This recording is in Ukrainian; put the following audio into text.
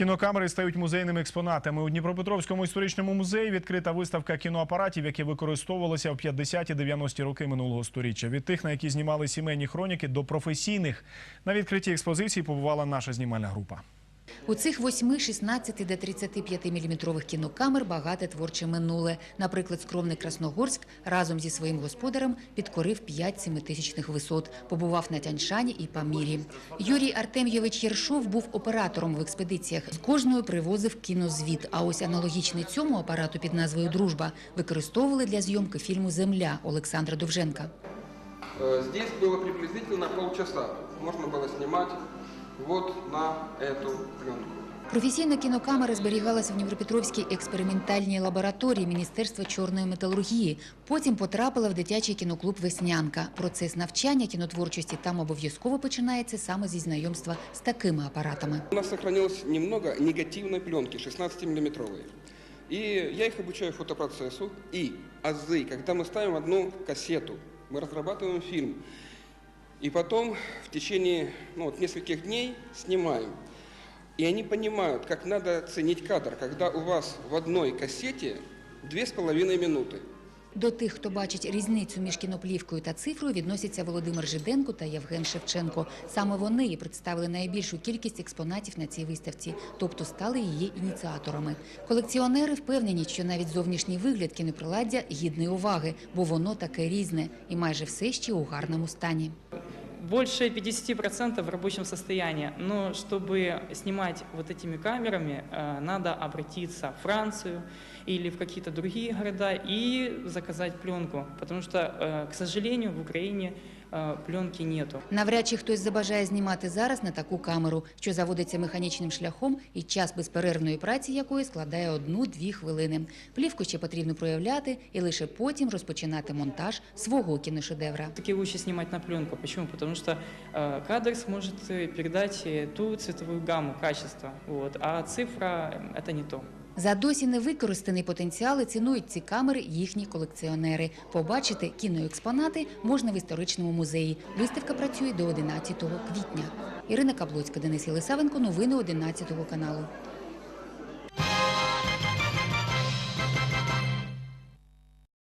Кінокамери стають музейними експонатами. У Дніпропетровському історичному музеї відкрита виставка кіноапаратів, які використовувалися в 50-ті 90-ті роки минулого сторіччя. Від тих, на які знімали сімейні хроніки, до професійних. На відкритті експозиції побувала наша знімальна група. У цих 8, 16 до 35 міліметрових кінокамер багате творче минуле. Наприклад, скромний Красногорськ разом зі своїм господарем підкорив 5 семитисячних висот, побував на Тяньшані і Памірі. Юрій Артем'євич Єршов був оператором в експедиціях. З кожною привозив кінозвіт. А ось аналогічний цьому апарату під назвою Дружба використовували для зйомки фільму Земля Олександра Довженка. Э, Здесь было приблизительно полчаса. Можно было снимать вот на эту пленку. Професійна кінокамера зберігалася в Дніпропетровській експериментальній лабораторії Міністерства чорної металургії. Потім потрапила в дитячий кіноклуб Веснянка. Процес навчання кінотворчості там обов'язково починається саме зі знайомства з такими апаратами. У нас сохранилось немного негативной пленки, 16-миллиметровые. И я их обучаю фотопроцессу. И азы, когда мы ставим одну кассету, мы разрабатываем фильм. И потом в течение ну, вот, нескольких дней снимаем. И они понимают, как надо ценить кадр, когда у вас в одной кассете две с половиной минуты. До тих, хто бачить різницю між кіноплівкою та цифрою, відносяться Володимир Жиденко та Євген Шевченко. Саме вони і представили найбільшу кількість експонатів на цій виставці, тобто стали її ініціаторами. Колекціонери впевнені, що навіть зовнішній вигляд кіноприладдя гідний уваги, бо воно таке різне і майже все ще у гарному стані. Больше 50% в рабочем состоянии. Но чтобы снимать вот этими камерами, э, надо обратиться в Францию или в какие-то другие города и заказать пленку. Потому что, э, к сожалению, в Украине пленки нету. Навряд чи хтось забажає знімати зараз на таку камеру, що заводиться механічним шляхом, і час безперервної праці якої складає одну-дві хвилини. Плівку ще потрібно проявляти і лише потім розпочинати монтаж свого кіношедевра. Таки лучше снимать на пленку. Почему? Потому что э, кадр сможет э, передать э, ту цветовую гамму, качество. Вот. А цифра э, это не то. За досі невикористаний потенціал цінують ці камери їхні колекціонери. Побачити кіноекспонати можна в історичному музеї. Виставка працює до 11 квітня. Ірина Каблоцька, Денис Єлисавенко. Новини 11 каналу.